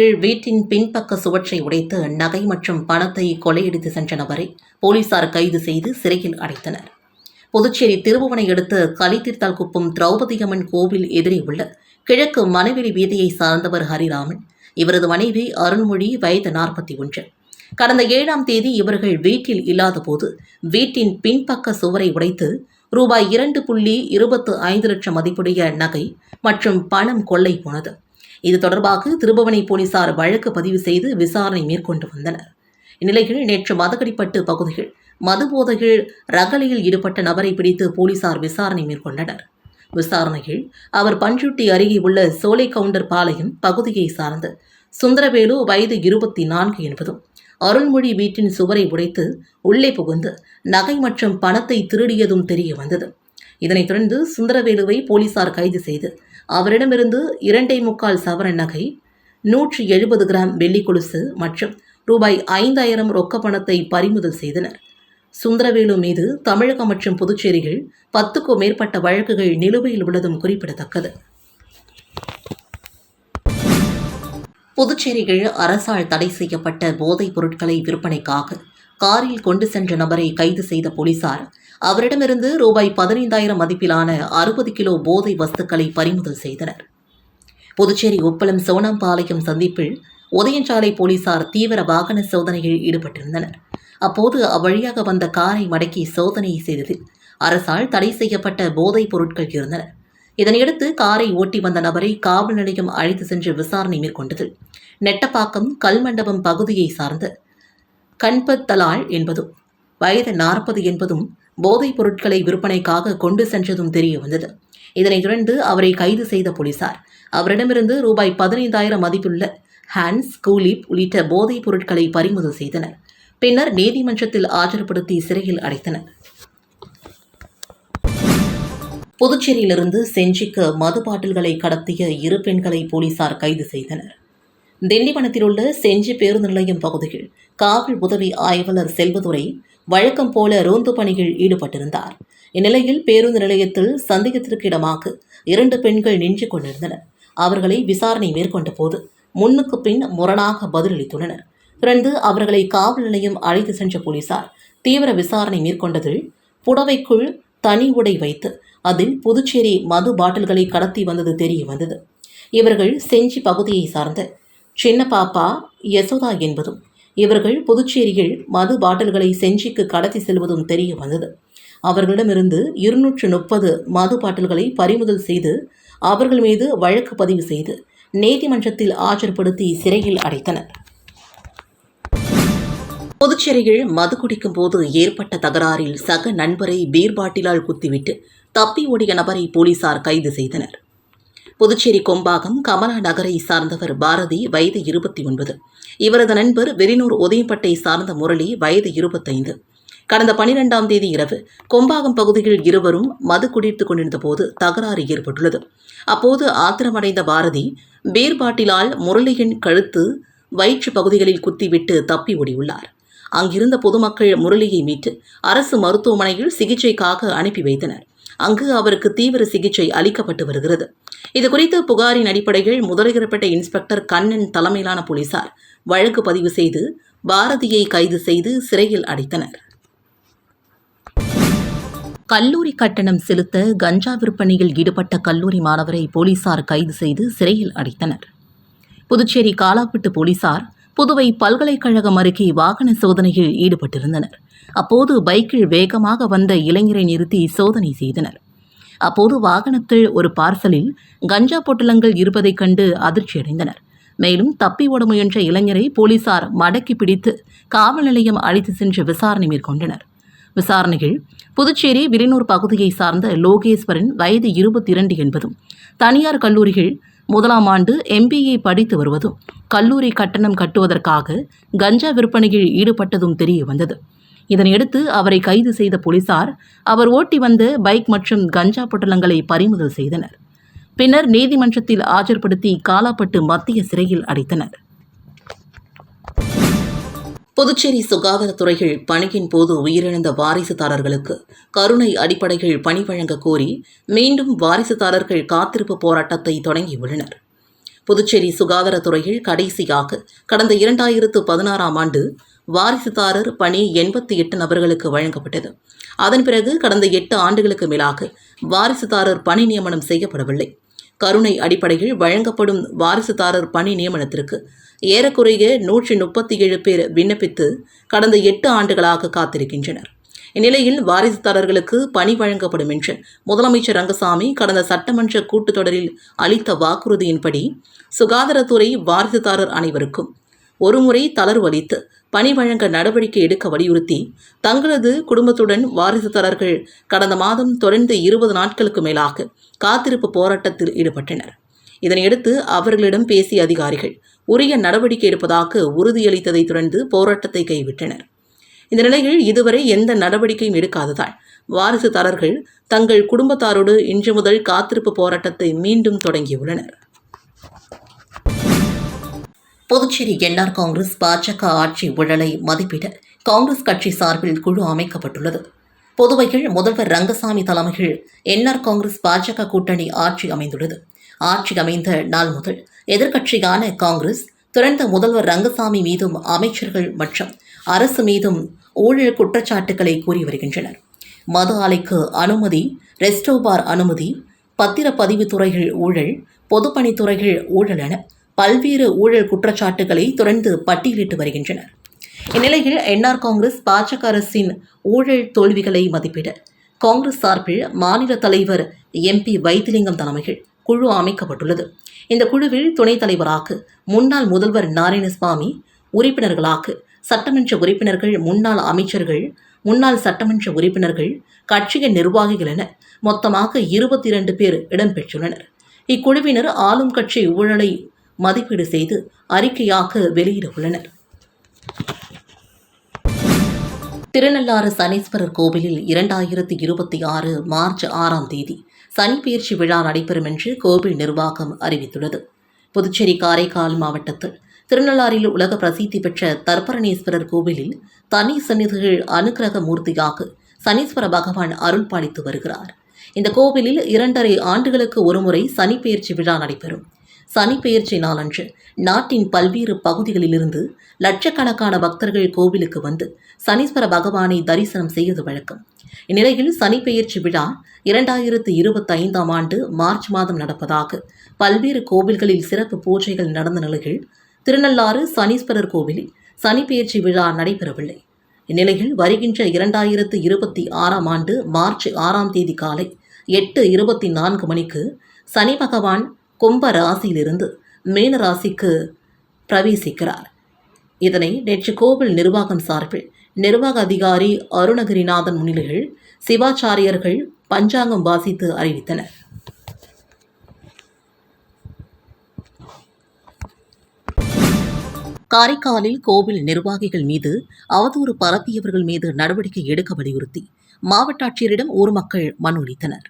புதுச்சேரியில் வீட்டின் பின்பக்க சுவற்றை உடைத்து நகை மற்றும் பணத்தை கொலையடித்து சென்ற நபரை போலீசார் கைது செய்து சிறையில் அடைத்தனர். புதுச்சேரி திருபுவனை அடுத்த கலித்தீர்த்தால் குப்பம் திரௌபதி அம்மன் கோவில் எதிரே உள்ள கிழக்கு மனைவெளி வீதியை சார்ந்தவர் ஹரிராமன் இவரது மனைவி அருண்மொழி வயது நாற்பத்தி ஒன்று. கடந்த ஏழாம் தேதி இவர்கள் வீட்டில் இல்லாதபோது வீட்டின் பின்பக்க சுவரை உடைத்து ரூபாய் இரண்டு புள்ளி இருபத்து ஐந்து லட்சம் மதிப்புடைய நகை மற்றும் பணம் கொள்ளை போனது. இது தொடர்பாக திருபுவனை போலீசார் வழக்கு பதிவு செய்து விசாரணை மேற்கொண்டு வந்தனர். இந்நிலையில் நேற்று மதகடிப்பட்டு பகுதியில் மதுபோதையில் ரகளையில் ஈடுபட்ட நபரை பிடித்து போலீசார் விசாரணை மேற்கொண்டனர். விசாரணையில் அவர் பஞ்சுட்டி அருகே உள்ள சோலை கவுண்டர் பாளையம் பகுதியை சார்ந்த சுந்தரவேலு வயது இருபத்தி நான்கு என்பதும் அருள்மொழி வீட்டின் சுவரை உடைத்து உள்ளே புகுந்து நகை மற்றும் பணத்தை திருடியதும் தெரிய வந்தது. இதனைத் தொடர்ந்து சுந்தரவேலுவை போலீசார் கைது செய்து அவரிடமிருந்து இரண்டே முக்கால் சவரன் நகை நூற்றி எழுபது கிராம் வெள்ளி கொலுசு மற்றும் ரூபாய் ஐந்தாயிரம் ரொக்க பணத்தை பறிமுதல் செய்தனர். சுந்தரவேலு மீது தமிழகம் மற்றும் புதுச்சேரியில் பத்துக்கும் மேற்பட்ட வழக்குகள் நிலுவையில் உள்ளதும் குறிப்பிடத்தக்கது. புதுச்சேரியில் அரசால் தடை செய்யப்பட்ட போதைப் பொருட்களை விற்பனைக்காக காரில் கொண்டு சென்ற நபரை கைது செய்த போலீசார் அவரிடமிருந்து ரூபாய் பதினைந்தாயிரம் மதிப்பிலான அறுபது கிலோ போதை வஸ்துக்களை பறிமுதல் செய்தனர். புதுச்சேரி உப்பளம் சோனாம்பாளையம் சந்திப்பில் உதயஞ்சாலை போலீசார் தீவிர வாகன சோதனையில் ஈடுபட்டிருந்தனர். அப்போது அவ்வழியாக வந்த காரை மடக்கி சோதனை செய்ததில் அரசால் தடை செய்யப்பட்ட போதைப் பொருட்கள் இருந்தன. இதனையடுத்து காரை ஓட்டி வந்த நபரை காவல் நிலையம் அழைத்து சென்று விசாரணை மேற்கொண்டது. நெட்டப்பாக்கம் கல்மண்டபம் பகுதியை சார்ந்த கண்பத் தலால் என்பதும் வயது நாற்பது என்பதும் போதைப் பொருட்களை விற்பனைக்காக கொண்டு சென்றதும் தெரிய வந்தது. இதனைத் தொடர்ந்து அவரை கைது செய்த போலீசார் அவரிடமிருந்து ரூபாய் பதினைந்தாயிரம் மதிப்புள்ள ஹேண்ட்ஸ் கூலிப் உள்ளிட்ட போதைப் பொருட்களை பறிமுதல் செய்தனர். பின்னர் நீதிமன்றத்தில் ஆஜர்படுத்தி சிறையில் அடைத்தனர். புதுச்சேரியிலிருந்து செஞ்சிக்கு மது பாட்டில்களை கடத்திய இரு பெண்களை போலீசார் கைது செய்தனர். திண்டிவனத்தில் உள்ள செஞ்சி பேருந்து நிலையம் பகுதியில் காவல் உதவி ஆய்வாளர் செல்வதுரை வழக்கம் போல ரோந்து பணியில் ஈடுபட்டிருந்தார். இந்நிலையில் பேருந்து நிலையத்தில் சந்தேகத்திற்கு இடமாக இரண்டு பெண்கள் நின்று கொண்டிருந்தனர். அவர்களை விசாரணை மேற்கொண்ட போது முன்னுக்கு பின் முரணாக பதிலளித்துள்ளனர். பிறந்து அவர்களை காவல் நிலையம் அழைத்து சென்ற போலீசார் தீவிர விசாரணை மேற்கொண்டதில் புடவைக்குள் தனி உடை வைத்து அதில் புதுச்சேரி மது பாட்டில்களை கடத்தி வந்தது தெரிய வந்தது இவர்கள் செஞ்சி பகுதியை சார்ந்த சின்ன பாப்பா யசோதா என்பதும் இவர்கள் புதுச்சேரியில் மது பாட்டில்களை செஞ்சிக்கு கடத்தி செல்வதும் தெரிய வந்தது. அவர்களிடமிருந்து இருநூற்று முப்பது மது பாட்டில்களை பறிமுதல் செய்து அவர்கள் மீது வழக்கு பதிவு செய்து நீதிமன்றத்தில் ஆஜர்படுத்தி சிறையில் அடைத்தனர். புதுச்சேரியில் மது குடிக்கும் போது ஏற்பட்ட தகராறில் சக நண்பரை பீர் பாட்டிலால் குத்திவிட்டு தப்பி ஓடிய நபரை போலீசார் கைது செய்தனர். புதுச்சேரி கொம்பாகம் கமலா நகரை சார்ந்தவர் பாரதி வயது இருபத்தி ஒன்பது. இவரது நண்பர் வெறினூர் உதயப்பட்டை சார்ந்த முரளி வயது இருபத்தைந்து. கடந்த பனிரெண்டாம் தேதி இரவு கொம்பாகம் பகுதியில் இருவரும் மது குடித்துக் கொண்டிருந்த போது தகராறு ஏற்பட்டுள்ளது. அப்போது ஆத்திரமடைந்த பாரதி பீர் பாட்டிலால் முரளியின் கழுத்து வயிற்று பகுதிகளில் குத்திவிட்டு தப்பி ஓடியுள்ளார். அங்கிருந்த பொதுமக்கள் முரளியை மீட்டு அரசு மருத்துவமனையில் சிகிச்சைக்காக அனுப்பி வைத்தனர். அங்கு அவருக்கு தீவிர சிகிச்சை அளிக்கப்பட்டு வருகிறது. இதுகுறித்து புகாரின் அடிப்படையில் முதலிகரப்பட்ட இன்ஸ்பெக்டர் கண்ணன் தலைமையிலான போலீசார் வழக்கு பதிவு செய்து பாரதியை கைது செய்து சிறையில் அடைத்தனர். கல்லூரி கட்டணம் செலுத்த கஞ்சா விற்பனையில் ஈடுபட்ட கல்லூரி மாணவரை போலீசார் கைது செய்து சிறையில் அடைத்தனர். புதுச்சேரி காலாப்பட்டு போலீசார் புதுவை பல்கலைக்கழகம் அருகே வாகன சோதனையில் ஈடுபட்டிருந்தனர். அப்போது பைக்கில் வேகமாக வந்த இளைஞரை நிறுத்தி சோதனை செய்தனர். அப்போது வாகனத்தில் ஒரு பார்சலில் கஞ்சா பொட்டலங்கள் இருப்பதைக் கண்டு அதிர்ச்சியடைந்தனர் மேலும் தப்பி ஓட முயன்ற இளைஞரை போலீசார் மடக்கி பிடித்து காவல் நிலையம் அழைத்து சென்று விசாரணை மேற்கொண்டனர். விசாரணையில் புதுச்சேரி விரினூர் பகுதியை சார்ந்த லோகேஸ்வரன் வயது இருபத்தி இரண்டு என்பதும் தனியார் கல்லூரிகள் முதலாம் ஆண்டு எம்பிஏ படித்து வருவதும் கல்லூரி கட்டணம் கட்டுவதற்காக கஞ்சா விற்பனையில் ஈடுபட்டதும் தெரிய வந்தது. இதனையடுத்து அவரை கைது செய்த போலீசார் அவர் ஓட்டி வந்த பைக் மற்றும் கஞ்சா பொட்டலங்களை பறிமுதல் செய்தனர். பின்னர் நீதிமன்றத்தில் ஆஜர்படுத்தி காலாப்பட்டு மத்திய சிறையில் அடைத்தனர். புதுச்சேரி சுகாதாரத்துறையில் பணியின் போது உயிரிழந்த வாரிசுதாரர்களுக்கு கருணை அடிப்படையில் பணி வழங்க கோரி மீண்டும் வாரிசுதாரர்கள் காத்திருப்பு போராட்டத்தை தொடங்கியுள்ளனர். புதுச்சேரி சுகாதாரத்துறையில் கடைசியாக கடந்த இரண்டாயிரத்து பதினாறாம் ஆண்டு வாரிசுதாரர் பணி எண்பத்தி எட்டு நபர்களுக்கு வழங்கப்பட்டது. அதன் பிறகு கடந்த எட்டு ஆண்டுகளுக்கு மேலாக வாரிசுதாரர் பணி நியமனம் செய்யப்படவில்லை. கருணை அடிப்படையில் வழங்கப்படும் வாரிசுதாரர் பணி நியமனத்திற்கு ஏறக்குறைய நூற்றி முப்பத்தி ஏழு பேர் விண்ணப்பித்து கடந்த எட்டு ஆண்டுகளாக காத்திருக்கின்றனர். இந்நிலையில் வாரிசுதாரர்களுக்கு பணி வழங்கப்படும் என்று முதலமைச்சர் ரங்கசாமி கடந்த சட்டமன்ற கூட்டத்தொடரில் அளித்த வாக்குறுதியின்படி சுகாதாரத்துறை வாரிசுதாரர் அனைவருக்கும் ஒருமுறை தளர்வு அளித்து பணி வழங்க நடவடிக்கை எடுக்க வலியுறுத்தி தங்களது குடும்பத்துடன் வாரிசுதாரர்கள் கடந்த மாதம் தொடர்ந்து இருபது நாட்களுக்கு மேலாக காத்திருப்பு போராட்டத்தில் ஈடுபட்டனர். இதனையடுத்து அவர்களிடம் பேசிய அதிகாரிகள் உரிய நடவடிக்கை எடுப்பதாக உறுதியளித்ததைத் தொடர்ந்து போராட்டத்தை கைவிட்டனர். இந்த நிலையில் இதுவரை எந்த நடவடிக்கையும் எடுக்காததால் வாரிசுதாரர்கள் தங்கள் குடும்பத்தாரோடு இன்று முதல் காத்திருப்பு போராட்டத்தை மீண்டும் தொடங்கியுள்ளனர். புதுச்சேரி என்ஆர் காங்கிரஸ் பாஜக ஆட்சி ஊழலை மதிப்பிட காங்கிரஸ் கட்சி சார்பில் குழு அமைக்கப்பட்டுள்ளது. புதுவையில் முதல்வர் ரங்கசாமி தலைமையில் என்ஆர் காங்கிரஸ் பாஜக கூட்டணி ஆட்சி அமைந்துள்ளது. ஆட்சி அமைந்த நாள் முதல் எதிர்க்கட்சியான காங்கிரஸ் துறந்த முதல்வர் ரங்கசாமி மீதும் அமைச்சர்கள் மற்றும் அரசு மீதும் ஊழல் குற்றச்சாட்டுகளை கூறி வருகின்றனர். மது ஆலைக்கு அனுமதி ரெஸ்டோபார் அனுமதி பத்திரப்பதிவு துறைகள் ஊழல் பொதுப்பணித்துறைகள் ஊழல் என பல்வேறு ஊழல் குற்றச்சாட்டுகளை தொடர்ந்து பட்டியலிட்டு வருகின்றனர். இந்நிலையில் என்ஆர் காங்கிரஸ் பாஜக அரசின் ஊழல் தோல்விகளை மதிப்பிட காங்கிரஸ் சார்பில் மாநில தலைவர் எம்பி வைத்திலிங்கம் தலைமையில் குழு அமைக்கப்பட்டுள்ளது. இந்த குழுவில் துணைத் தலைவராக முன்னாள் முதல்வர் நாராயணசுவாமி உறுப்பினர்களாக சட்டமன்ற உறுப்பினர்கள் முன்னாள் அமைச்சர்கள் முன்னாள் சட்டமன்ற உறுப்பினர்கள் கட்சியின் நிர்வாகிகள் என மொத்தமாக இருபத்தி இரண்டு பேர் இடம்பெற்றுள்ளனர். இக்குழுவினர் ஆளும் கட்சி ஊழலை மதிப்பீடு செய்து அறிக்கையாக வெளியிட உள்ளனர் திருநள்ளாறு சனீஸ்வரர் கோவிலில் இரண்டாயிரத்தி இருபத்தி ஆறு மார்ச் ஆறாம் தேதி சனிப்பெயர்ச்சி விழா நடைபெறும் என்று கோவில் நிர்வாகம் அறிவித்துள்ளது. புதுச்சேரி காரைக்கால் மாவட்டத்தில் திருநள்ளாறில் உலக பிரசித்தி பெற்ற தர்பரணேஸ்வரர் கோவிலில் தனி சன்னிதிகள் அனுக்கிரக மூர்த்தியாக சனீஸ்வர பகவான் அருள் பாலித்து வருகிறார். இந்த கோவிலில் இரண்டரை ஆண்டுகளுக்கு ஒருமுறை சனிப்பெயர்ச்சி விழா நடைபெறும். சனிப்பெயர்ச்சி நாளன்று நாட்டின் பல்வேறு பகுதிகளிலிருந்து லட்சக்கணக்கான பக்தர்கள் கோவிலுக்கு வந்து சனீஸ்வர பகவானை தரிசனம் செய்வது வழக்கம். இந்நிலையில் சனிப்பெயர்ச்சி விழா இரண்டாயிரத்து இருபத்தி ஐந்தாம் ஆண்டு மார்ச் மாதம் நடப்பதாக பல்வேறு கோவில்களில் சிறப்பு பூஜைகள் நடந்த நிலையில் திருநள்ளாறு சனீஸ்வரர் கோவிலில் சனிப்பெயர்ச்சி விழா நடைபெறவில்லை. இந்நிலையில் வருகின்ற இரண்டாயிரத்து இருபத்தி ஆறாம் ஆண்டு மார்ச் ஆறாம் தேதி காலை எட்டு இருபத்தி நான்கு மணிக்கு சனி பகவான் கும்ப ராசியிலிருந்து மீன ராசிக்கு பிரவேசிக்கிறார். இதனை நேற்று கோவில் நிர்வாகம் சார்பில் நிர்வாக அதிகாரி அருணகிரிநாதன் முன்னிலையில் சிவாச்சாரியர்கள் பஞ்சாங்கம் வாசித்து அறிவித்தனர். காரைக்காலில் கோவில் நிர்வாகிகள் மீது அவதூறு பரப்பியவர்கள் மீது நடவடிக்கை எடுக்க வலியுறுத்தி மாவட்ட ஆட்சியரிடம் ஊர் மக்கள் மனு அளித்தனர்.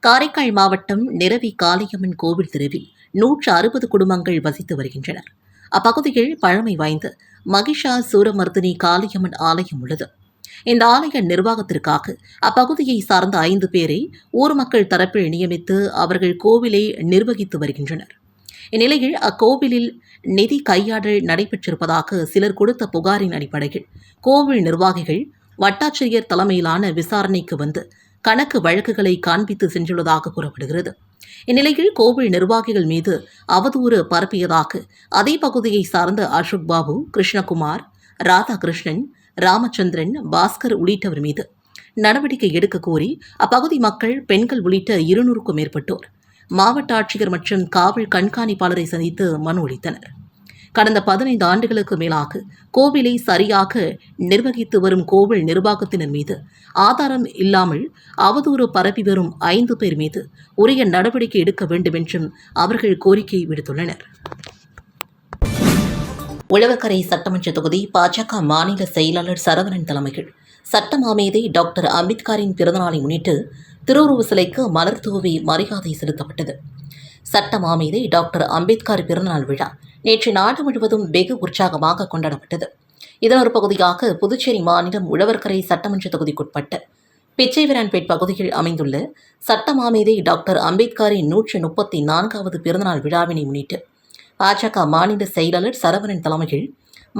காரைக்கால் மாவட்டம் நிரவி காளியம்மன் கோவில் தெருவில் நூற்று அறுபது குடும்பங்கள் வசித்து வருகின்றனர். அப்பகுதியில் பழமை வாய்ந்த மகிஷா சூரமர்தினி காளியம்மன் ஆலயம் உள்ளது. இந்த ஆலய நிர்வாகத்திற்காக அப்பகுதியை சார்ந்த ஐந்து பேரை ஊர் மக்கள் தரப்பில் நியமித்து அவர்கள் கோவிலை நிர்வகித்து வருகின்றனர். இந்நிலையில் அக்கோவிலில் நிதி கையாடல் நடைபெற்றிருப்பதாக சிலர் கொடுத்த புகாரின் அடிப்படையில் கோவில் நிர்வாகிகள் வட்டாட்சியர் தலைமையிலான விசாரணைக்கு வந்து கணக்கு வழக்குகளை காண்பித்து சென்றுள்ளதாக கூறப்படுகிறது. இந்நிலையில் கோவில் நிர்வாகிகள் மீது அவதூறு பரப்பியதாக அதே பகுதியை சார்ந்த அசோக் பாபு கிருஷ்ணகுமார் ராதாகிருஷ்ணன் ராமச்சந்திரன் பாஸ்கர் உள்ளிட்டவர் மீது நடவடிக்கை எடுக்க கோரி அப்பகுதி மக்கள் பெண்கள் உள்ளிட்ட இருநூறுக்கும் மேற்பட்டோர் மாவட்ட ஆட்சியர் மற்றும் காவல் கண்காணிப்பாளரை சந்தித்து மனு அளித்தனர். கடந்த பதினைந்து ஆண்டுகளுக்கு மேலாக கோவிலை சரியாக நிர்வகித்து வரும் கோவில் நிர்வாகத்தினர் மீது ஆதாரம் இல்லாமல் அவதூறு பரப்பி வரும் ஐந்து பேர் மீது உரிய நடவடிக்கை எடுக்க வேண்டும் என்றும் அவர்கள் கோரிக்கை விடுத்துள்ளனர். உழவக்கரை சட்டமன்ற தொகுதி பாஜக மாநில செயலாளர் சரவணன் தலைமையில் சட்டமாமேதை டாக்டர் அம்பேத்கரின் பிறந்தநாளை முன்னிட்டு திருவுருவ சிலைக்கு மலர் தூவி மரியாதை செலுத்தப்பட்டது. சட்ட மாமேதை டாக்டர் அம்பேத்கர் பிறந்தநாள் விழா நேற்று நாடு முழுவதும் வெகு உற்சாகமாக கொண்டாடப்பட்டது. இதன் ஒரு பகுதியாக புதுச்சேரி மாநிலம் உழவர்கரை சட்டமன்ற தொகுதிக்குட்பட்ட பிச்சைவிரான்பேட் பகுதியில் அமைந்துள்ள சட்ட மாமேதை டாக்டர் அம்பேத்கரின் நூற்று முப்பத்தி நான்காவது பிறந்தநாள் விழாவினை முன்னிட்டு பாஜக மாநில செயலாளர் சரவணன் தலைமையில்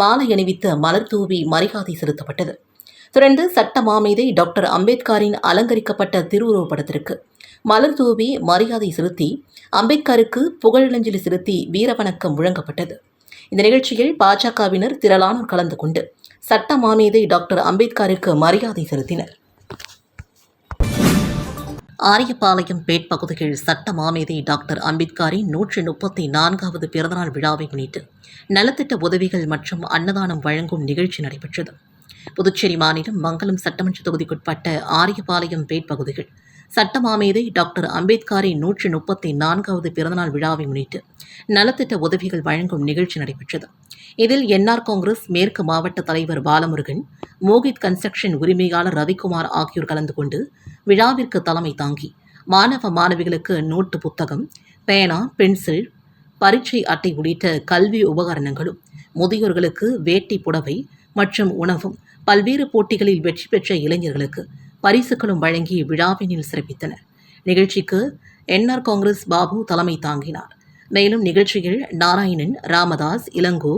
மாலை அணிவித்து மலர் தூவி மரியாதை செலுத்தப்பட்டது. தொடர்ந்து சட்ட மாமேதை டாக்டர் அம்பேத்கரின் அலங்கரிக்கப்பட்ட திருவுருவப் படத்திற்கு மலர் தூவி மரியாதை செலுத்தி அம்பேத்கருக்கு புகழஞ்சலி செலுத்தி வீரவணக்கம் முழங்கப்பட்டது. இந்த நிகழ்ச்சியில் பாஜகவினர் திரளானோர் கலந்து கொண்டு சட்ட மாமேதை டாக்டர் அம்பேத்கருக்கு மரியாதை செலுத்தினர். ஆரியபாளையம் பேட் பகுதியில் சட்ட மாமேதை டாக்டர் அம்பேத்கரின் நூற்றி முப்பத்தி நான்காவது பிறந்தநாள் விழாவை முன்னிட்டு நலத்திட்ட உதவிகள் மற்றும் அன்னதானம் வழங்கும் நிகழ்ச்சி நடைபெற்றது. புதுச்சேரி மாநிலம் மங்கலம் சட்டமன்ற தொகுதிக்குட்பட்ட ஆரியபாளையம் பேட் பகுதியில் சட்ட டாக்டர் அம்பேத்கரின் நூற்றி முப்பத்தி நான்காவது பிறந்தநாள் விழாவை முன்னிட்டு நலத்திட்ட உதவிகள் வழங்கும் நிகழ்ச்சி நடைபெற்றது. இதில் என்ஆர் காங்கிரஸ் மேற்கு மாவட்ட தலைவர் பாலமுருகன் மோகித் கன்ஸ்ட்ரக்ஷன் உரிமையாளர் ரவிக்குமார் ஆகியோர் கலந்து கொண்டு விழாவிற்கு தலைமை தாங்கி மாணவ மாணவிகளுக்கு நோட்டு புத்தகம் பேனா பென்சில் பரீட்சை அட்டை உள்ளிட்ட கல்வி உபகரணங்களும் முதியோர்களுக்கு வேட்டி புடவை மற்றும் உணவும் பல்வேறு போட்டிகளில் வெற்றி பெற்ற இளைஞர்களுக்கு பரிசுகளும் வழங்கி விழாவினில் சிறப்பித்தனர் நிகழ்ச்சிக்கு என்ஆர் காங்கிரஸ் பாபு தலைமை தாங்கினார். மேலும் நிகழ்ச்சியில் நாராயணன் ராமதாஸ் இளங்கோ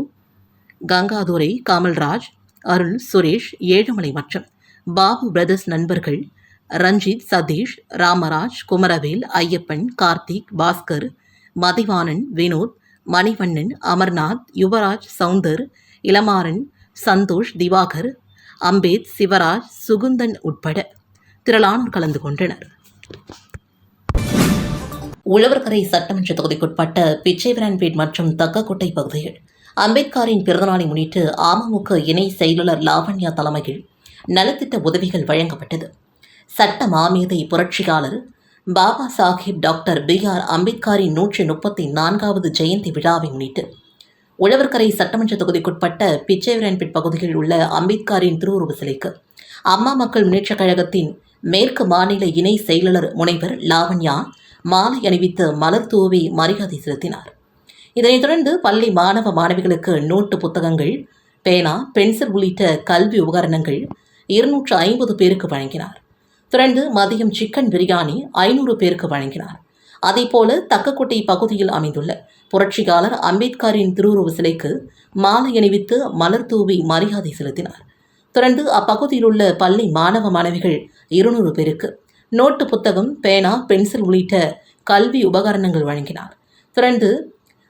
கங்காதுரை கமல்ராஜ் அருள் சுரேஷ் ஏழுமலை மற்றும் பாபு பிரதர்ஸ் நண்பர்கள் ரஞ்சித் சதீஷ் ராமராஜ் குமரவேல் ஐயப்பன் கார்த்திக் பாஸ்கர் மதிவானன் வினோத் மணிவண்ணன் அமர்நாத் யுவராஜ் சவுந்தர் இளமாறன் சந்தோஷ் திவாகர் அம்பேத் சிவராஜ் சுகுந்தன் உட்பட திரளானோர் கலந்து கொண்டனர். உழவர்கரை சட்டமன்ற தொகுதிக்குட்பட்ட பிச்சைவரன்பேட் மற்றும் தக்கக்கோட்டை பகுதியில் அம்பேத்கரின் பிறந்தநாளை முன்னிட்டு அமமுக இணை செயலாளர் லாவண்யா தலைமையில் நலத்திட்ட உதவிகள் வழங்கப்பட்டது. சட்ட மாமேதை புரட்சியாளர் Baba Sahib doctor B R அம்பேத்கரின் நூற்றி முப்பத்தி நான்காவது ஜெயந்தி விழாவை முன்னிட்டு உழவர்கரை சட்டமன்ற தொகுதிக்குட்பட்ட பிச்சைவரன்பேட் பகுதியில் உள்ள அம்பேத்கரின் திருவுருவ சிலைக்கு அம்மா மக்கள் முன்னேற்றக் கழகத்தின் மேற்கு மாநில இணை செயலாளர் முனைவர் லாவண்யா மாலை அணிவித்து மலர் தூவி மரியாதை செலுத்தினார். இதனைத் தொடர்ந்து பள்ளி மாணவ மாணவிகளுக்கு நோட்டு புத்தகங்கள் பேனா பென்சில் உள்ளிட்ட கல்வி உபகரணங்கள் இருநூற்று ஐம்பது பேருக்கு வழங்கினார். தொடர்ந்து மதியம் சிக்கன் பிரியாணி ஐநூறு பேருக்கு வழங்கினார். அதேபோல தக்கக்கோட்டை பகுதியில் அமைந்துள்ள புரட்சியாளர் அம்பேத்கரின் திருவுருவ சிலைக்கு மாலை அணிவித்து மலர் தூவி மரியாதை செலுத்தினார். தொடர்ந்து அப்பகுதியில் உள்ள பள்ளி மாணவ மாணவிகள் இருநூறு பேருக்கு நோட்டு புத்தகம் பேனா பென்சில் உள்ளிட்ட கல்வி உபகரணங்கள் வழங்கினார். தொடர்ந்து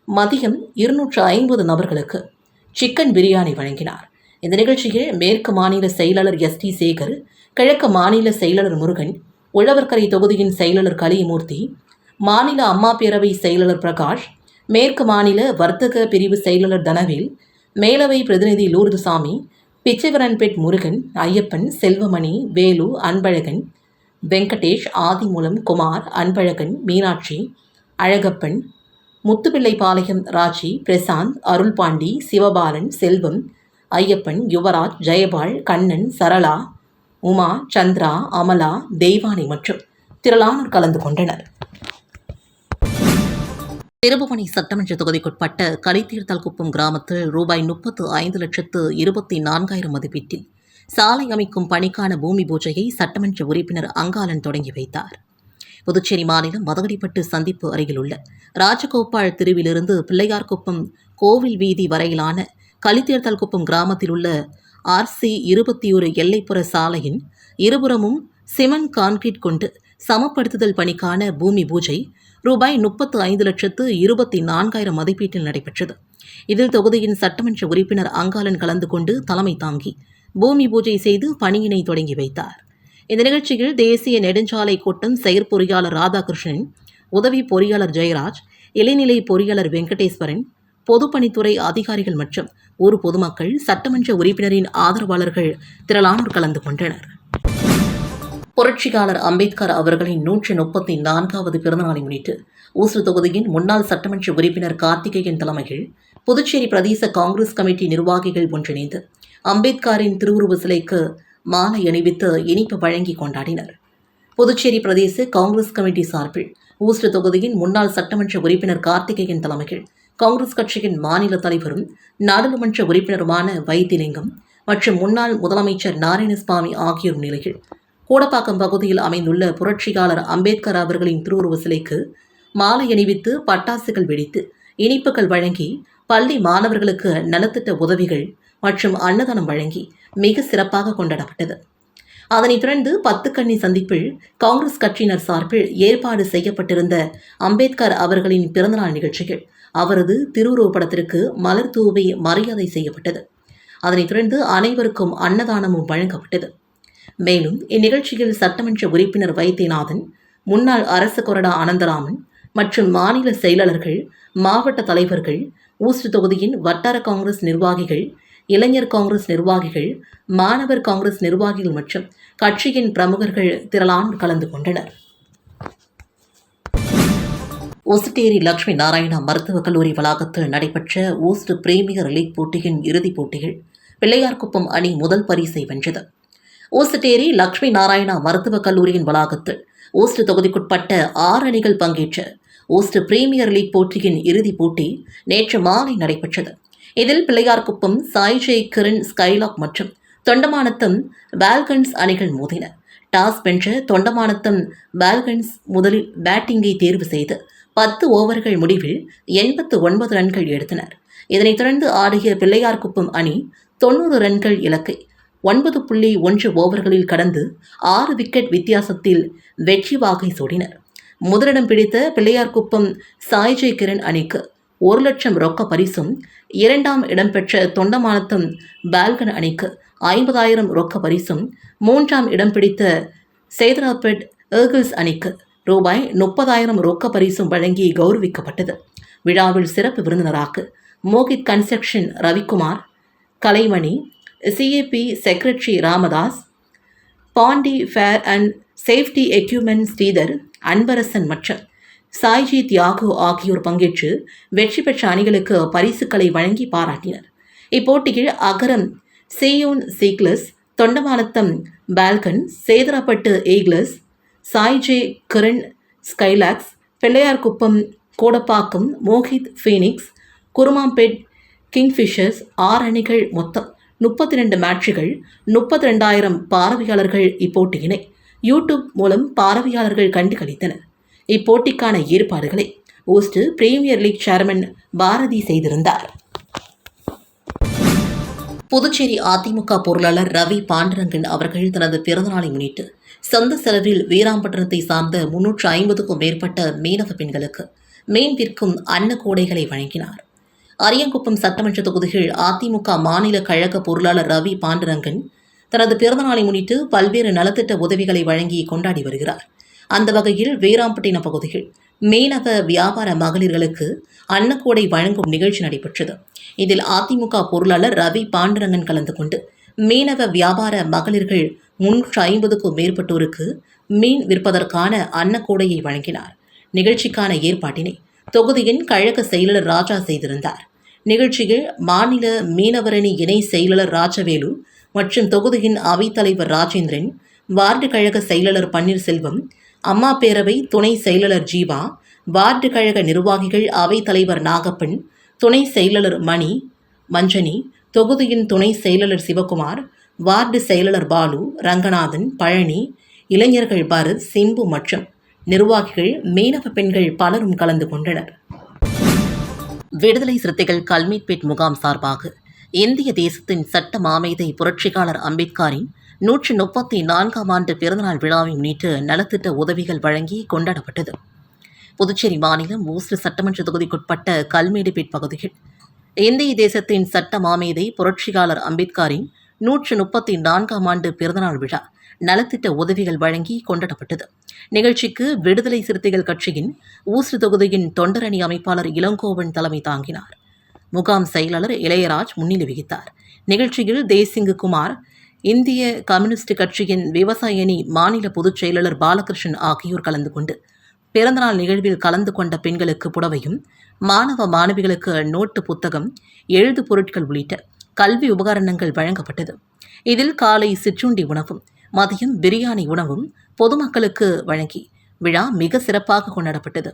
மதியம் இருநூற்று ஐம்பது நபர்களுக்கு சிக்கன் பிரியாணி வழங்கினார். இந்த நிகழ்ச்சியில் மேற்கு மாநில செயலாளர் எஸ் டி சேகர் கிழக்கு மாநில செயலாளர் முருகன் உழவர்கரை தொகுதியின் செயலாளர் கலியமூர்த்தி மாநில அம்மா பேரவை செயலாளர் பிரகாஷ் மேற்கு மாநில வர்த்தக பிரிவு செயலாளர் தனவேல் மேலவை பிரதிநிதி லூர்துசாமி பிச்சைவரன்பேட் முருகன் ஐயப்பன் செல்வமணி வேலு அன்பழகன் வெங்கடேஷ் ஆதிமூலம் குமார் அன்பழகன் மீனாட்சி அழகப்பன் முத்துப்பிள்ளைபாளையம் ராஜி பிரசாந்த் அருள்பாண்டி சிவபாலன் செல்வம் ஐயப்பன் யுவராஜ் ஜெயபால் கண்ணன் சரளா உமா சந்திரா அமலா தெய்வானி மற்றும் திரளானோர் கலந்து கொண்டனர். திருபுவனை சட்டமன்ற தொகுதிக்குட்பட்ட கலித்தீர்த்தல் குப்பம் கிராமத்தில் ரூபாய் முப்பத்து ஐந்து லட்சத்து இருபத்தி நான்காயிரம் மதிப்பீட்டில் சாலை அமைக்கும் பணிக்கான பூமி பூஜையை சட்டமன்ற உறுப்பினர் அங்காளன் தொடங்கி வைத்தார். புதுச்சேரி மாநிலம் மதகடிப்பட்டு சந்திப்பு அருகிலுள்ள ராஜகோபால் தெருவிலிருந்து பிள்ளையார்குப்பம் கோவில் வீதி வரையிலான கலித்தீர்த்தல் குப்பம் கிராமத்தில் உள்ள ஆர்சி இருபத்தி ஒரு எல்லைப்புற சாலையின் இருபுறமும் சிமெண்ட் கான்கிரீட் கொண்டு சமப்படுத்துதல் பணிக்கான பூமி பூஜை ரூபாய் முப்பத்து ஐந்து லட்சத்து இருபத்தி நான்காயிரம் மதிப்பீட்டில் நடைபெற்றது. இதில் தொகுதியின் சட்டமன்ற உறுப்பினர் அங்காளன் கலந்து கொண்டு தலைமை தாங்கி பூமி பூஜை செய்து பணியினை தொடங்கி வைத்தார். இந்த நிகழ்ச்சியில் தேசிய நெடுஞ்சாலை கூட்டம் செயற்பொறியாளர் ராதாகிருஷ்ணன் உதவி பொறியாளர் ஜெயராஜ் இளைநிலை பொறியாளர் வெங்கடேஸ்வரன் பொதுப்பணித்துறை அதிகாரிகள் மற்றும் ஒரு பொதுமக்கள் சட்டமன்ற உறுப்பினரின் ஆதரவாளர்கள் திரளானோர் கலந்து கொண்டனர். புரட்சியாளர் அம்பேத்கர் அவர்களின் நூற்றி முப்பத்தி நான்காவது பிறந்தநாளை முன்னிட்டு ஊசூர் தொகுதியின் முன்னாள் சட்டமன்ற உறுப்பினர் கார்த்திகேயன் தலைமையில் புதுச்சேரி பிரதேச காங்கிரஸ் கமிட்டி நிர்வாகிகள் ஒன்றிணைந்து அம்பேத்கரின் திருவுருவ சிலைக்கு மாலை அணிவித்து இனிப்பு வழங்கி கொண்டாடினர். புதுச்சேரி பிரதேச காங்கிரஸ் கமிட்டி சார்பில் ஊஸ்டர் தொகுதியின் முன்னாள் சட்டமன்ற உறுப்பினர் கார்த்திகேயன் தலைமையில் காங்கிரஸ் கட்சியின் மாநில தலைவரும் நாடாளுமன்ற உறுப்பினருமான வைத்திலிங்கம் மற்றும் முன்னாள் முதலமைச்சர் நாராயணசாமி ஆகியோர் நிலையில் கூடப்பாக்கம் பகுதியில் அமைந்துள்ள புரட்சியாளர் அம்பேத்கர் அவர்களின் திருவுருவ சிலைக்கு மாலை அணிவித்து பட்டாசுகள் வெடித்து இனிப்புகள் வழங்கி பள்ளி மாணவர்களுக்கு நலத்திட்ட உதவிகள் மற்றும் அன்னதானம் வழங்கி மிக சிறப்பாக கொண்டாடப்பட்டது. அதனைத் தொடர்ந்து பத்துக்கண்ணி சந்திப்பில் காங்கிரஸ் கட்சியினர் சார்பில் ஏற்பாடு செய்யப்பட்டிருந்த அம்பேத்கர் அவர்களின் பிறந்தநாள் நிகழ்ச்சிகள் அவரது திருவுருவப்படத்திற்கு மலர் தூவி மரியாதை செய்யப்பட்டது. அதனைத் தொடர்ந்து அனைவருக்கும் அன்னதானமும் வழங்கப்பட்டது. மேலும் இந்நிகழ்ச்சியில் சட்டமன்ற உறுப்பினர் வைத்தியநாதன் முன்னாள் அரசு கொறடா அனந்தராமன் மற்றும் மாநில செயலாளர்கள் மாவட்ட தலைவர்கள் ஊஸ்ட் தொகுதியின் வட்டார காங்கிரஸ் நிர்வாகிகள் இளைஞர் காங்கிரஸ் நிர்வாகிகள் மாணவர் காங்கிரஸ் நிர்வாகிகள் மற்றும் கட்சியின் பிரமுகர்கள் திரளானோர் கலந்து கொண்டனர். ஒசுட்டேரி லட்சுமி நாராயணா மருத்துவக் கல்லூரி வளாகத்தில் நடைபெற்ற ஊஸ்ட் பிரீமியர் லீக் போட்டியின் இறுதிப் போட்டியில் பிள்ளையார்குப்பம் அணி முதல் பரிசை வென்றது. ஊசட்டேரி லக்ஷ்மி நாராயணா மருத்துவக் கல்லூரியின் வளாகத்தில் ஊஸ்ட் தொகுதிக்குட்பட்ட ஆறு அணிகள் பங்கேற்ற ஊஸ்ட் பிரீமியர் லீக் போட்டியின் இறுதிப் போட்டி நேற்று மாலை நடைபெற்றது. இதில் பிள்ளையார்குப்பம் ஜெய் கிரண் ஸ்கைலாக் மற்றும் தொண்டமானத்தம் பால்கன்ஸ் அணிகள் மோதின. டாஸ் வென்ற தொண்டமானத்தம் பால்கன்ஸ் முதலில் பேட்டிங்கை தேர்வு செய்து பத்து ஓவர்கள் முடிவில் எண்பத்து ஒன்பது ரன்கள் எடுத்தனர். இதனைத் தொடர்ந்து ஆடிய பிள்ளையார்குப்பம் அணி தொண்ணூறு ரன்கள் இலக்கை ஒன்பது புள்ளி ஒன்று ஓவர்களில் கடந்து ஆறு விக்கெட் வித்தியாசத்தில் வெற்றி வாகை சூடினர். முதலிடம் பிடித்த பிள்ளையார்குப்பம் சாய்ஜய் கிரண் அணிக்கு ஒரு லட்சம் ரொக்க பரிசும் இரண்டாம் இடம்பெற்ற தொண்டமானத்தம் பால்கன் அணிக்கு ஐம்பதாயிரம் ரொக்க பரிசும் மூன்றாம் இடம் பிடித்த சேதராப்பேட் ஏர்கிள்ஸ் அணிக்கு ரூபாய் முப்பதாயிரம் ரொக்க பரிசும் வழங்கி கௌரவிக்கப்பட்டது. விழாவில் சிறப்பு விருந்தினராக Mohit construction Ravikumar Kalaimani CAP secretary Ramadas Pandi fair and safety equipment Sridhar Anbarasan மற்றும் சாய்ஜி தியாகு ஆகியோர் பங்கேற்று வெற்றி பெற்ற அணிகளுக்கு பரிசுகளை வழங்கி பாராட்டினர். இப்போட்டியில் Agaram Seyon seagulls Thondamanatham falcon Sedarapattu eagles Saije Kiran skylarks Pillaiyarkuppam Kodapakkam Mohit phoenix Kurumampet kingfishers ஆறு அணிகள் மொத்தம் முப்பத்தி ரெண்டு மேட்சுகள் முப்பத்தி ரெண்டாயிரம் பார்வையாளர்கள் இப்போட்டியினை யூடியூப் மூலம் பார்வையாளர்கள் கண்டு களித்தனர். இப்போட்டிக்கான ஏற்பாடுகளை ஓஸ்ட் பிரீமியர் லீக் சேர்மன் பாரதி செய்திருந்தார். புதுச்சேரி அதிமுக பொருளாளர் ரவி பாண்டரங்கன் அவர்கள் தனது பிறந்தநாளை முன்னிட்டு சொந்த செலவில் வீராம்பட்டினத்தை சார்ந்த முன்னூற்று ஐம்பதுக்கும் மேற்பட்ட மீனவ பெண்களுக்கு மீன் விற்கும் அன்னக்கூடைகளை வழங்கினார். அரியங்குப்பம் சட்டமன்ற தொகுதியில் அதிமுக மாநில கழக பொருளாளர் ரவி பாண்டரங்கன் தனது பிறந்தநாளை முன்னிட்டு பல்வேறு நலத்திட்ட உதவிகளை வழங்கி கொண்டாடி வருகிறார். அந்த வகையில் வீராம்பட்டினம் பகுதியில் மீனவ வியாபார மகளிர்களுக்கு அன்னக்கூடை வழங்கும் நிகழ்ச்சி நடைபெற்றது. இதில் அதிமுக பொருளாளர் ரவி பாண்டரங்கன் கலந்து கொண்டு மீனவ வியாபார மகளிர்கள் முன்னூற்று ஐம்பதுக்கும் மேற்பட்டோருக்கு மீன் விற்பதற்கான அன்னக்கூடையை வழங்கினார். நிகழ்ச்சிக்கான ஏற்பாட்டினை தொகுதியின் கழக செயலாளர் ராஜா செய்திருந்தார். நிகழ்ச்சியில் மாநில மீனவரணி இணை செயலாளர் ராஜவேலு மற்றும் தொகுதியின் அவைத்தலைவர் ராஜேந்திரன் வார்டு கழக செயலாளர் பன்னீர்செல்வம் அம்மா பேரவை துணை செயலாளர் ஜீவா வார்டு கழக நிர்வாகிகள் அவைத்தலைவர் நாகப்பன் துணை செயலாளர் மணி மஞ்சனி தொகுதியின் துணை செயலாளர் சிவகுமார் வார்டு செயலாளர் பாலு ரங்கநாதன் பழனி இளைஞர்கள் பரத் சிம்பு மற்றும் நிர்வாகிகள் மீனவ பெண்கள் பலரும் கலந்து கொண்டனர். விடுதலை சிறுத்தைகள் கல்மீட்பேட் முகாம் சார்பாக இந்திய தேசத்தின் சட்ட மாமேதை புரட்சியாளர் அம்பேத்கரின் நூற்றி முப்பத்தி நான்காம் ஆண்டு பிறந்தநாள் விழாவை முன்னிட்டு நலத்திட்ட உதவிகள் வழங்கி கொண்டாடப்பட்டது. புதுச்சேரி மாநிலம் ஊஸ்ட் சட்டமன்ற தொகுதிக்குட்பட்ட கல்மேடுபேட் பகுதியில் இந்திய தேசத்தின் சட்ட மாமேதை புரட்சியாளர் அம்பேத்கரின் நூற்று முப்பத்தி நான்காம் ஆண்டு பிறந்தநாள் விழா நலத்திட்ட உதவிகள் வழங்கி கொண்டாடப்பட்டது. நிகழ்ச்சிக்கு விடுதலை சிறுத்தைகள் கட்சியின் ஊசு தொகுதியின் தொண்டரணி அமைப்பாளர் இளங்கோவன் தலைமை தாங்கினார். முகாம் செயலாளர் இளையராஜ் முன்னிலை வகித்தார். நிகழ்ச்சியில் தேசிங்கு குமார் இந்திய கம்யூனிஸ்ட் கட்சியின் விவசாய அணி மாநில பொதுச் செயலாளர் பாலகிருஷ்ணன் ஆகியோர் கலந்து கொண்டு பிறந்தநாள் நிகழ்வில் கலந்து கொண்ட பெண்களுக்கு புடவையும் மாணவ மாணவிகளுக்கு நோட்டு புத்தகம் எழுது பொருட்கள் உள்ளிட்ட கல்வி உபகரணங்கள் வழங்கப்பட்டது. இதில் காலை சிற்றுண்டி உணவும் மதியம் பிரியாணி உணவும் பொதுமக்களுக்கு வழங்கி விழா மிக சிறப்பாக கொண்டாடப்பட்டது.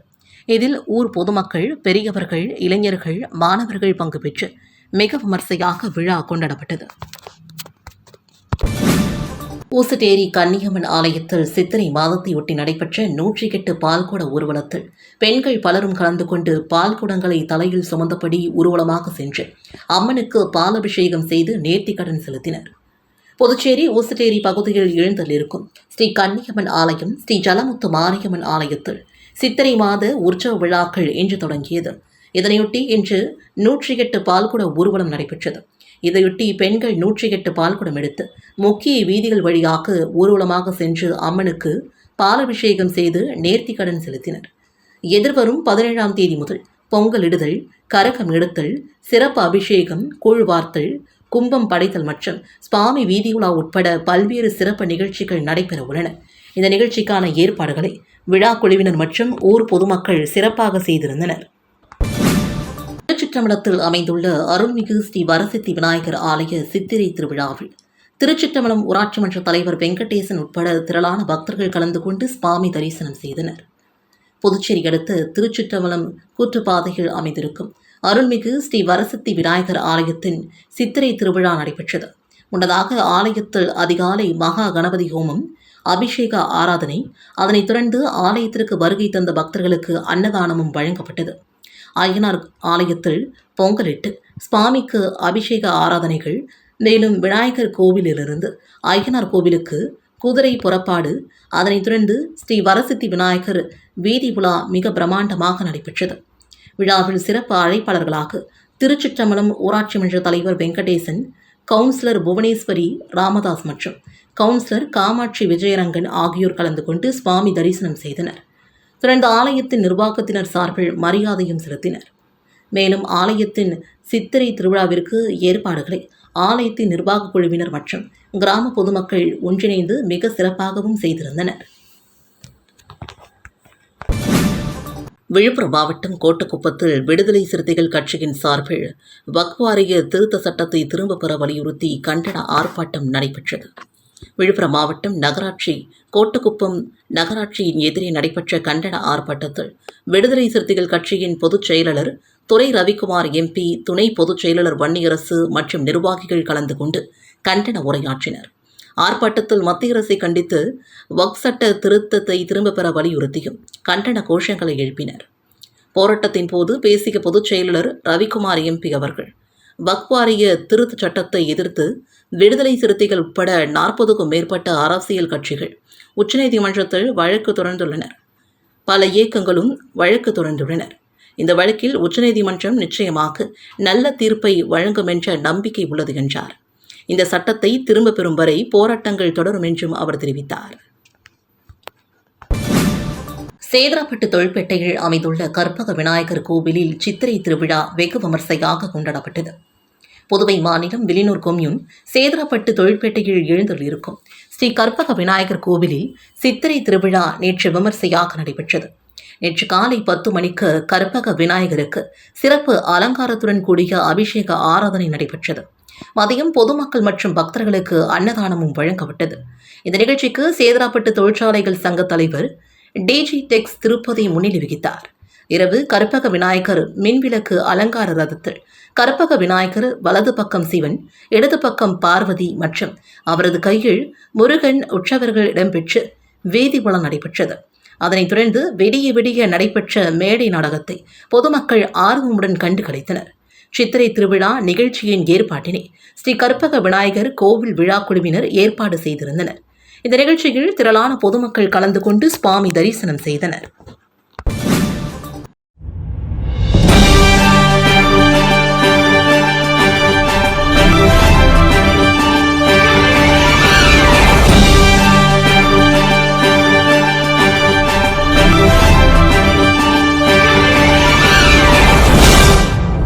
இதில் ஊர் பொதுமக்கள் பெரியவர்கள் இளைஞர்கள் மாணவர்கள் பங்கு பெற்று மிக விமர்சையாக விழா கொண்டாடப்பட்டது. ஊசுட்டேரி கன்னியம்மன் ஆலயத்தில் சித்திரை மாதத்தையொட்டி நடைபெற்ற நூற்றி எட்டு பால்குட ஊர்வலத்தில் பெண்கள் பலரும் கலந்து கொண்டு பால்குடங்களை தலையில் சுமந்தபடி ஊர்வலமாக சென்று அம்மனுக்கு பாலபிஷேகம் செய்து நேர்த்திக்கடன் செலுத்தினர். புதுச்சேரி ஊசுட்டேரி பகுதியில் எழுந்தள்ளிருக்கும் ஸ்ரீ கன்னியம்மன் ஆலயம் ஸ்ரீ ஜலமுத்து மாரியம்மன் ஆலயத்தில் சித்திரை மாத உற்சவ விழாக்கள் இன்று தொடங்கியது. இதனையொட்டி இன்று நூற்றி எட்டு பால்குட ஊர்வலம் நடைபெற்றது. இதையொட்டி பெண்கள் நூற்றி எட்டு பால்குடம் எடுத்து முக்கிய வீதிகள் வழியாக ஊர்வலமாக சென்று அம்மனுக்கு பாலபிஷேகம் செய்து நேர்த்திக்கடன் செலுத்தினர். எதிர்வரும் பதினேழாம் தேதி முதல் பொங்கல் இடுதல் கரகம் எடுத்தல் சிறப்பு அபிஷேகம் கூழ்வார்த்தல் கும்பம் படைத்தல் மற்றும் சுவாமி வீதியுலா உட்பட பல்வேறு சிறப்பு நிகழ்ச்சிகள் நடைபெற உள்ளன. இந்த நிகழ்ச்சிக்கான ஏற்பாடுகளை விழா குழுவினர் மற்றும் ஊர் பொதுமக்கள் சிறப்பாக செய்திருந்தனர். திருச்சிற்றம்பலத்தில் அமைந்துள்ள அருள்மிகு ஸ்ரீ வரசித்தி விநாயகர் ஆலய சித்திரை திருவிழாவில் திருச்சிற்றம்பலம் ஊராட்சி மன்ற தலைவர் வெங்கடேசன் உட்பட திரளான பக்தர்கள் கலந்து கொண்டு சுவாமி தரிசனம் செய்தனர். புதுச்சேரி அடுத்து திருச்சிற்றம்பலம் கூற்றுப்பாதையில் அமைந்திருக்கும் அருள்மிகு ஸ்ரீ வரசக்தி விநாயகர் ஆலயத்தின் சித்திரை திருவிழா நடைபெற்றது. முன்னதாக ஆலயத்தில் அதிகாலை மகா கணபதி ஹோமம் அபிஷேக ஆராதனை அதனைத் தொடர்ந்து ஆலயத்திற்கு வருகை தந்த பக்தர்களுக்கு அன்னதானமும் வழங்கப்பட்டது. அய்யனார் ஆலயத்தில் பொங்கலிட்டு சுவாமிக்கு அபிஷேக ஆராதனைகள் மேலும் விநாயகர் கோவிலிலிருந்து அய்யனார் கோவிலுக்கு குதிரை புறப்பாடு அதனைத் தொடர்ந்து ஸ்ரீ வரசித்தி விநாயகர் வீதி உலா மிக பிரம்மாண்டமாக நடைபெற்றது. விழாவில் சிறப்பு அழைப்பாளர்களாக திருச்சிற்றம்பலம் ஊராட்சி மன்ற தலைவர் வெங்கடேசன் கவுன்சிலர் புவனேஸ்வரி ராமதாஸ் மற்றும் கவுன்சிலர் காமாட்சி விஜயரங்கன் ஆகியோர் கலந்து கொண்டு சுவாமி தரிசனம் செய்தனர். தொடர்ந்து ஆலயத்தின் நிர்வாகத்தினர் சார்பில் மரியாதையும் செலுத்தினர். மேலும் ஆலயத்தின் சித்திரை திருவிழாவிற்கு ஏற்பாடுகளை ஆலயத்தின் நிர்வாக குழுவினர் மற்றும் கிராம பொதுமக்கள் ஒன்றிணைந்து மிக சிறப்பாகவும் செய்திருந்தனர். விழுப்புரம் மாவட்டம் கோட்டக்குப்பத்தில் விடுதலை சிறுத்தைகள் கட்சியின் சார்பில் வக்வாரிய திருத்த சட்டத்தை திரும்பப் பெற வலியுறுத்தி கண்டன ஆர்ப்பாட்டம் நடைபெற்றது. விழுப்புரம் மாவட்டம் நகராட்சி கோட்டக்குப்பம் நகராட்சியின் எதிரே நடைபெற்ற கண்டன ஆர்ப்பாட்டத்தில் விடுதலை சிறுத்தைகள் கட்சியின் பொதுச் செயலாளர் துரை ரவிக்குமார் எம்பி துணை பொதுச் செயலாளர் வன்னியரசு மற்றும் நிர்வாகிகள் கலந்து கொண்டு கண்டன உரையாற்றினர். ஆர்ப்பாட்டத்தில் மத்திய அரசை கண்டித்து வக் சட்ட திருத்தத்தை திரும்பப் பெற வலியுறுத்தியும் கண்டன கோஷங்களை எழுப்பினர். போராட்டத்தின் போது பேசிய பொதுச் செயலர் ரவிக்குமார் எம்பி அவர்கள் வக்வாரிய திருத்த சட்டத்தை எதிர்த்து விடுதலை சிறுத்தைகள் உட்பட நாற்பதுக்கும் மேற்பட்ட அரசியல் கட்சிகள் உச்சநீதிமன்றத்தில் வழக்கு தொடர்ந்துள்ளனர். பல இயக்கங்களும் வழக்கு தொடர்ந்துள்ளனர். இந்த வழக்கில் உச்சநீதிமன்றம் நிச்சயமாக நல்ல தீர்ப்பை வழங்கும் என்ற நம்பிக்கை உள்ளது என்றார். இந்த சட்டத்தை திரும்ப பெறும் வரை போராட்டங்கள் தொடரும் என்றும் அவர் தெரிவித்தார். சேதராப்பட்டு தொழிற்பேட்டையில் அமைந்துள்ள கற்பக விநாயகர் கோவிலில் சித்திரை திருவிழா வெகு விமர்சையாக கொண்டாடப்பட்டது. புதுவை மாநிலம் விலினூர் கொம்யூன் சேதராப்பட்டு தொழிற்பேட்டையில் எழுந்தள்ளிருக்கும் ஸ்ரீ கற்பக விநாயகர் கோவிலில் சித்திரை திருவிழா நேற்று விமர்சையாக நடைபெற்றது. நேற்று காலை பத்து மணிக்கு கற்பக விநாயகருக்கு சிறப்பு அலங்காரத்துடன் கூடிய அபிஷேக ஆராதனை நடைபெற்றது. மதியம் பொதுமக்கள் மற்றும் பக்தர்களுக்கு அன்னதானமும் வழங்கப்பட்டது. இந்த நிகழ்ச்சிக்கு சேதராப்பட்டு தொழிற்சாலைகள் சங்க தலைவர் டிஜி டெக்ஸ் திருப்பதி முன்னிலை வகித்தார். இரவு கற்பக விநாயகர் மின்விளக்கு அலங்கார ரதத்தில் கற்பக விநாயகர் வலது பக்கம் சிவன் இடது பக்கம் பார்வதி மற்றும் அவரது கையில் முருகன் உற்சவர்கள் இடம்பெற்று வேதி உலம் நடைபெற்றது. அதனைத் தொடர்ந்து விடிய விடிய நடைபெற்ற மேடை நாடகத்தை பொதுமக்கள் ஆர்வமுடன் கண்டு கழித்தனர் சித்திரை திருவிழா நிகழ்ச்சியின் ஏற்பாட்டினை ஸ்ரீ கற்பக விநாயகர் கோவில் விழா குழுவினர் ஏற்பாடு செய்திருந்தனர். இந்த நிகழ்ச்சியில் திரளான பொதுமக்கள் கலந்து கொண்டு சுவாமி தரிசனம் செய்தனர்.